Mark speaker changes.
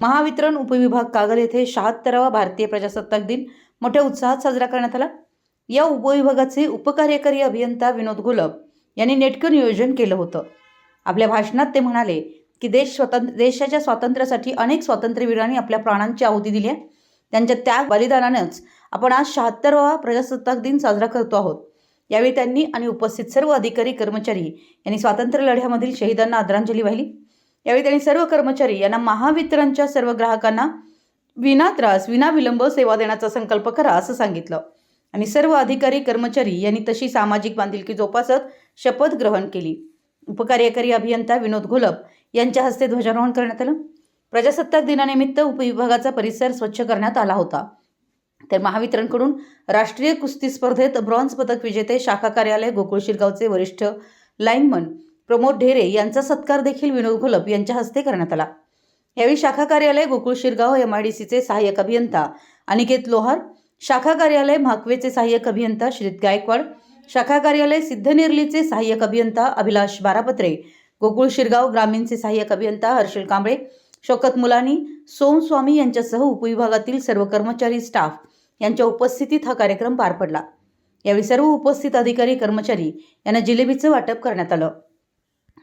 Speaker 1: महावितरण उपविभाग कागल येथे शहात्तरावा भारतीय प्रजासत्ताक दिन. मोठ्या उत्साहात साजरा करण्यात आला. या उपविभागाचे उपकार्यकारी अभियंता विनोद गुलब यांनी नेटकं नियोजन केलं होतं. आपल्या भाषणात ते म्हणाले की देश स्वतंत्र देशाच्या स्वातंत्र्यासाठी अनेक स्वातंत्र्यवीरांनी आपल्या प्राणांची आहुती दिली आहे. त्यांच्या त्याग बलिदानानंच आपण आज शहात्तरावा प्रजासत्ताक दिन साजरा करतो आहोत. यावेळी त्यांनी आणि उपस्थित सर्व अधिकारी कर्मचारी यांनी स्वातंत्र्य लढ्यामधील शहीदांना आदरांजली वाहिली. यावेळी त्यांनी सर्व कर्मचारी यांना महावितरणच्या सर्व ग्राहकांना विना त्रास विना विलंब सेवा देण्याचा संकल्प करा असं सांगितलं. आणि सर्व अधिकारी कर्मचारी यांनी तशी सामाजिक बांधिलकी जोपासत शपथ ग्रहण केली. उपकार्यकारी अभियंता विनोद घोलप यांच्या हस्ते ध्वजारोहण करण्यात आलं. प्रजासत्ताक दिनानिमित्त उपविभागाचा परिसर स्वच्छ करण्यात आला होता. तर महावितरणकडून राष्ट्रीय कुस्ती स्पर्धेत ब्रॉन्झ पदक विजेते शाखा कार्यालय गोकुळ शिरगावचे वरिष्ठ लाईनमन प्रमोद ढेरे यांचा सत्कार देखील विनोद घोलप यांच्या हस्ते करण्यात आला. यावेळी शाखा कार्यालय Gokul Shirgaon M I D सीचे सहाय्यक अभियंता अनिकेत लोहार शाखा कार्यालय म्हाकवेचे सहाय्यक अभियंता श्रीत गायकवाड शाखा कार्यालय सिद्धनेरलीचे सहाय्यक अभियंता अभिलाष बारापत्रे गोकुळ शिरगाव ग्रामीणचे सहाय्यक अभियंता हर्षल कांबळे शौकत मुलानी सोमस्वामी यांच्यासह उपविभागातील सर्व कर्मचारी स्टाफ यांच्या उपस्थितीत हा कार्यक्रम पार पडला. यावेळी सर्व उपस्थित अधिकारी कर्मचारी यांना जिलेबीचं वाटप करण्यात आलं.